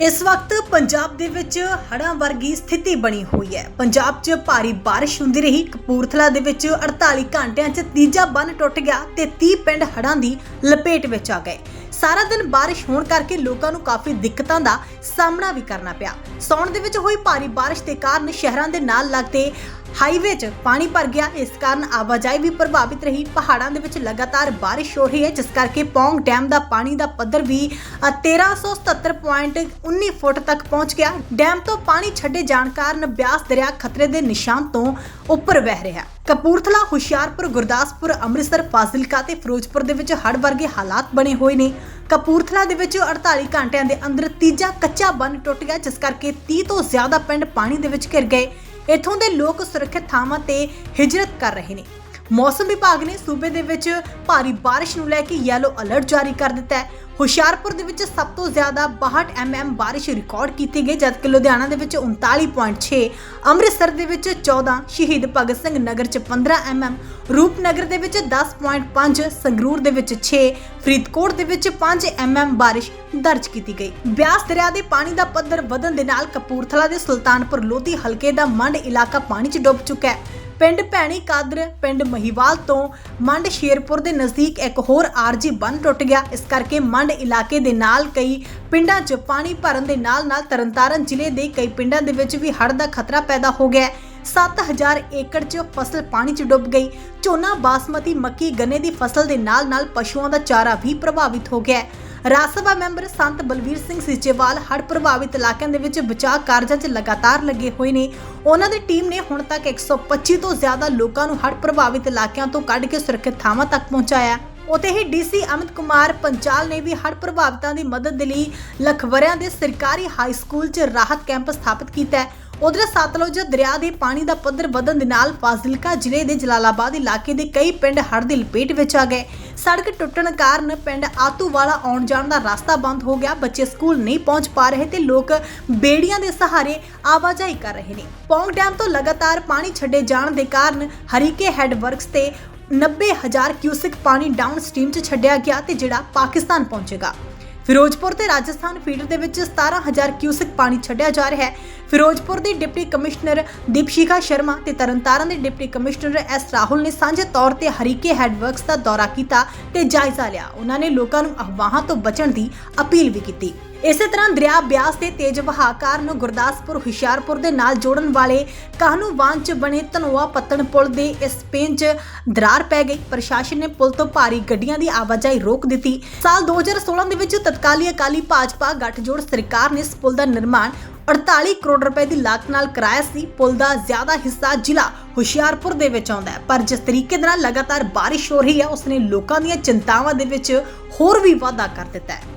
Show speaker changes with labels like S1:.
S1: ਇਸ ਵਕਤ ਪੰਜਾਬ ਦੇ ਵਿੱਚ ਹੜ੍ਹਾਂ ਵਰਗੀ ਸਥਿਤੀ ਬਣੀ ਹੋਈ ਹੈ। ਪੰਜਾਬ 'ਚ ਭਾਰੀ ਬਾਰਿਸ਼ ਹੁੰਦੀ ਰਹੀ। ਕਪੂਰਥਲਾ ਦੇ ਵਿੱਚ 48 ਘੰਟਿਆਂ 'ਚ ਤੀਜਾ ਬੰਨ ਟੁੱਟ ਗਿਆ ਤੇ 30 ਪਿੰਡ ਹੜ੍ਹਾਂ ਦੀ ਲਪੇਟ ਵਿੱਚ ਆ ਗਏ। ਸਾਰਾ ਦਿਨ ਬਾਰਿਸ਼ ਹੋਣ ਕਰਕੇ ਲੋਕਾਂ ਨੂੰ ਕਾਫੀ ਦਿੱਕਤਾਂ ਦਾ ਸਾਹਮਣਾ ਵੀ ਕਰਨਾ ਪਿਆ। ਸੌਣ ਦੇ ਵਿੱਚ ਹੋਈ ਭਾਰੀ ਬਾਰਿਸ਼ ਦੇ ਕਾਰਨ ਸ਼ਹਿਰਾਂ ਦੇ ਨਾਲ ਲੱਗਦੇ ਹਾਈਵੇ 'ਚ ਪਾਣੀ ਭਰ ਗਿਆ। ਇਸ ਕਾਰਨ ਆਵਾਜਾਈ ਵੀ ਪ੍ਰਭਾਵਿਤ ਰਹੀ। ਪਹਾੜਾਂ ਦੇ ਵਿੱਚ ਲਗਾਤਾਰ ਬਾਰਿਸ਼ ਹੋ ਰਹੀ ਹੈ ਜਿਸ ਕਰਕੇ ਪੌਂਗ ਡੈਮ ਦਾ ਪਾਣੀ ਦਾ ਪੱਧਰ ਵੀ ਅ, 1377.19 ਫੁੱਟ ਤੱਕ ਪਹੁੰਚ ਗਿਆ। ਡੈਮ ਤੋਂ ਪਾਣੀ ਛੱਡੇ ਜਾਣ ਕਾਰਨ ਬਿਆਸ ਦਰਿਆ ਖਤਰੇ ਦੇ ਨਿਸ਼ਾਨ ਤੋਂ ਉੱਪਰ ਵਹਿ ਰਿਹਾ। ਕਪੂਰਥਲਾ, ਹੁਸ਼ਿਆਰਪੁਰ, ਗੁਰਦਾਸਪੁਰ, ਅੰਮ੍ਰਿਤਸਰ, ਫਾਜ਼ਿਲਕਾ ਤੇ ਫਿਰੋਜ਼ਪੁਰ ਦੇ ਵਿੱਚ ਹੜ੍ਹ ਵਰਗੇ ਹਾਲਾਤ ਬਣੇ ਹੋਏ ਨੇ। ਕਪੂਰਥਲਾ ਦੇ ਵਿੱਚ 48 ਘੰਟਿਆਂ ਦੇ ਅੰਦਰ ਤੀਜਾ ਕੱਚਾ ਬੰਨ ਟੁੱਟ ਗਿਆ, ਜਿਸ ਕਰਕੇ 30 ਤੋਂ ਜ਼ਿਆਦਾ ਪਿੰਡ ਪਾਣੀ ਦੇ ਵਿੱਚ ਘਿਰ ਗਏ। ਇੱਥੋਂ ਦੇ ਲੋਕ ਸੁਰੱਖਿਅਤ ਥਾਵਾਂ ਤੇ ਹਿਜਰਤ ਕਰ ਰਹੇ ਨੇ। ਮੌਸਮ ਵਿਭਾਗ ਨੇ ਸੂਬੇ ਦੇ ਵਿੱਚ ਭਾਰੀ ਬਾਰਿਸ਼ ਨੂੰ ਲੈ ਕੇ ਯੈਲੋ ਅਲਰਟ ਜਾਰੀ ਕਰ ਦਿੱਤਾ ਹੈ। ਹੁਸ਼ਿਆਰਪੁਰ ਦੇ ਵਿੱਚ ਸਭ ਤੋਂ ਜ਼ਿਆਦਾ 62 mm ਬਾਰਿਸ਼ ਰਿਕਾਰਡ ਕੀਤੀ ਗਈ, ਜਦਕਿ ਲੁਧਿਆਣਾ ਦੇ ਵਿੱਚ 39.6 ਅੰਮ੍ਰਿਤਸਰ ਦੇ ਵਿੱਚ 14 ਸ਼ਹੀਦ ਭਗਤ ਸਿੰਘ ਨਗਰ ਚ 15 mm ਰੂਪਨਗਰ ਦੇ ਵਿੱਚ 10.5 ਸੰਗਰੂਰ ਦੇ ਵਿੱਚ 6 ਫਰੀਦਕੋਟ ਦੇ ਵਿੱਚ 5 mm ਬਾਰਿਸ਼ ਦਰਜ ਕੀਤੀ ਗਈ। ਬਿਆਸ ਦਰਿਆ ਦੇ ਪਾਣੀ ਦਾ ਪੱਧਰ ਵਧਣ ਦੇ ਨਾਲ ਕਪੂਰਥਲਾ ਦੇ ਸੁਲਤਾਨਪੁਰ ਲੋਧੀ ਹਲਕੇ ਦਾ ਮੰਡ ਇਲਾਕਾ ਪਾਣੀ 'ਚ ਡੁੱਬ ਚੁੱਕਾ ਹੈ। ਪਿੰਡ ਭੈਣੀ ਕਾਦਰ, ਪਿੰਡ ਮਹੀਵਾਲ ਤੋਂ ਮੰਡ ਸ਼ੇਰਪੁਰ ਦੇ ਨਜ਼ਦੀਕ ਇੱਕ ਹੋਰ ਆਰਜੀ ਬੰਨ ਟੁੱਟ ਗਿਆ। ਇਸ ਕਰਕੇ ਮੰਡ ਇਲਾਕੇ ਦੇ ਨਾਲ ਕਈ ਪਿੰਡਾਂ 'ਚ ਪਾਣੀ ਭਰਨ ਦੇ ਨਾਲ-ਨਾਲ ਤਰਨਤਾਰਨ ਜ਼ਿਲ੍ਹੇ ਦੇ ਕਈ ਪਿੰਡਾਂ ਦੇ ਵਿੱਚ ਵੀ ਹੜ੍ਹ ਦਾ ਖਤਰਾ ਪੈਦਾ ਹੋ ਗਿਆ ਹੈ। 7000 ਏਕੜ 'ਚ ਫਸਲ ਪਾਣੀ 'ਚ ਡੁੱਬ ਗਈ। ਝੋਨਾ, ਬਾਸਮਤੀ, ਮੱਕੀ, ਗੰਨੇ ਦੀ ਫਸਲ ਦੇ ਨਾਲ-ਨਾਲ ਪਸ਼ੂਆਂ ਦਾ ਚਾਰਾ ਵੀ ਪ੍ਰਭਾਵਿਤ ਹੋ ਗਿਆ ਰਾਜ ਸਭਾ ਮੈਂਬਰ ਸੰਤ ਬਲਵੀਰ ਸਿੰਘ ਸੀਚੇਵਾਲ ਹੜ੍ਹ ਪ੍ਰਭਾਵਿਤ ਇਲਾਕਿਆਂ ਦੇ ਵਿੱਚ ਬਚਾਅ ਕਾਰਜਾਂ 'ਚ ਲਗਾਤਾਰ ਲੱਗੇ ਹੋਏ ਨੇ। ਉਹਨਾਂ ਦੀ ਟੀਮ ਨੇ ਹੁਣ ਤੱਕ 125 ਤੋਂ ਜ਼ਿਆਦਾ ਲੋਕਾਂ ਨੂੰ ਹੜ੍ਹ ਪ੍ਰਭਾਵਿਤ ਇਲਾਕਿਆਂ ਤੋਂ ਕੱਢ ਕੇ ਸੁਰੱਖਿਅਤ ਥਾਵਾਂ ਤੱਕ ਪਹੁੰਚਾਇਆ ਉਤੇ ਹੀ ਡੀਸੀ ਅਮਿਤ ਕੁਮਾਰ ਪੰਚਾਲ ਨੇ ਵੀ ਹੜ੍ਹ ਪ੍ਰਭਾਵਿਤਾਂ ਦੀ ਮਦਦ ਦੇ ਲਈ ਲਖਵਰਿਆਂ ਦੇ ਸਰਕਾਰੀ ਹਾਈ ਸਕੂਲ 'ਚ ਰਾਹਤ ਕੈਂਪ ਸਥਾਪਿਤ ਕੀਤਾ ਹੈ। ਉਧਰ ਸਤਲੁਜ ਦਰਿਆ ਦੇ ਪਾਣੀ ਦਾ ਪੱਧਰ ਵਧਣ ਦੇ ਨਾਲ ਫਾਜ਼ਿਲਕਾ ਜ਼ਿਲ੍ਹੇ ਦੇ ਜਲਾਲਾਬਾਦ ਇਲਾਕੇ ਦੇ ਕਈ ਪਿੰਡ ਹੜ੍ਹ ਦੀ ਲਪੇਟ ਵਿੱਚ ਆ ਗਏ। ਸੜਕ ਟੁੱਟਣ ਕਾਰਨ ਪਿੰਡ ਆਤੂਵਾਲਾ ਆਉਣ ਜਾਣ ਦਾ ਰਸਤਾ ਬੰਦ ਹੋ ਗਿਆ। ਬੱਚੇ ਸਕੂਲ ਨਹੀਂ ਪਹੁੰਚ ਪਾ ਰਹੇ ਤੇ ਲੋਕ ਬੇੜੀਆਂ ਦੇ ਸਹਾਰੇ ਆਵਾਜਾਈ ਕਰ ਰਹੇ ਨੇ। ਪੌਂਗ ਡੈਮ ਤੋਂ ਲਗਾਤਾਰ ਪਾਣੀ ਛੱਡੇ ਜਾਣ ਦੇ ਕਾਰਨ ਹਰੀਕੇ ਹੈੱਡ ਵਰਕਸ ਤੇ 90000 ਕਿਊਸਿਕ ਪਾਣੀ ਡਾਊਨ ਸਟ੍ਰੀਮ 'ਚ ਛੱਡਿਆ ਗਿਆ ਤੇ ਜਿਹੜਾ ਪਾਕਿਸਤਾਨ ਪਹੁੰਚੇਗਾ। ਫਿਰੋਜ਼ਪੁਰ ਤੇ ਰਾਜਸਥਾਨ ਫੀਡਰ ਦੇ ਵਿੱਚ 17000 ਕਿਊਸਿਕ ਪਾਣੀ ਛੱਡਿਆ ਜਾ ਰਿਹਾ ਹੈ। ਫਿਰੋਜ਼ਪੁਰ ਦੀ ਡਿਪਟੀ ਕਮਿਸ਼ਨਰ ਦੀਪਸ਼ਿਖਾ ਸ਼ਰਮਾ ਤੇ ਤਰਨਤਾਰਨ ਦੇ ਡਿਪਟੀ ਕਮਿਸ਼ਨਰ ਐਸ ਰਾਹੁਲ ਨੇ ਸਾਂਝੇ ਤੌਰ ਤੇ ਹਰੀਕੇ ਹੈਡਵਰਕਸ ਦਾ ਦੌਰਾ ਕੀਤਾ ਤੇ ਜਾਇਜ਼ਾ ਲਿਆ। ਉਹਨਾਂ ਨੇ ਲੋਕਾਂ ਨੂੰ ਅਫਵਾਹਾਂ ਤੋਂ ਬਚਣ ਦੀ ਅਪੀਲ ਵੀ ਕੀਤੀ। ਇਸੇ ਤਰ੍ਹਾਂ ਦਰਿਆ ਬਿਆਸ ਦੇ ਤੇਜ਼ ਵਹਾਅ ਕਾਰਨ ਗੁਰਦਾਸਪੁਰ, ਹੁਸ਼ਿਆਰਪੁਰ ਦੇ ਨਾਲ ਜੋੜਨ ਵਾਲੇ ਕਾਹਨੂੰਵਾਨ ਚ ਬਣੇ ਧਨੋਆ ਪੱਤਣ ਪੁਲ ਦੇ ਇਸ ਪੇਂ 'ਚ ਦਰਾਰ ਪੈ ਗਈ। ਪ੍ਰਸ਼ਾਸਨ ਨੇ ਪੁਲ ਤੋਂ ਭਾਰੀ ਗੱਡੀਆਂ ਦੀ ਆਵਾਜਾਈ ਰੋਕ ਦਿੱਤੀ। ਸਾਲ 2016 ਦੇ ਵਿੱਚ ਤਤਕਾਲੀ ਅਕਾਲੀ ਭਾਜਪਾ ਗੱਠਜੋੜ ਸਰਕਾਰ ਨੇ ਇਸ ਪੁਲ ਦਾ ਨਿਰਮਾਣ 48 ਕਰੋੜ ਰੁਪਏ ਦੀ ਲਾਗਤ ਨਾਲ ਕਰਾਇਆ ਸੀ। ਪੁਲ ਦਾ ਜ਼ਿਆਦਾ ਹਿੱਸਾ ਜ਼ਿਲ੍ਹਾ ਹੁਸ਼ਿਆਰਪੁਰ ਦੇ ਵਿੱਚ ਆਉਂਦਾ ਹੈ। ਪਰ ਜਿਸ ਤਰੀਕੇ ਦੇ ਨਾਲ ਲਗਾਤਾਰ ਬਾਰਿਸ਼ ਹੋ ਰਹੀ ਹੈ, ਉਸਨੇ ਲੋਕਾਂ ਦੀਆਂ ਚਿੰਤਾਵਾਂ ਦੇ ਵਿੱਚ ਹੋਰ ਵੀ ਵਾਧਾ ਕਰ ਦਿੱਤਾ ਹੈ।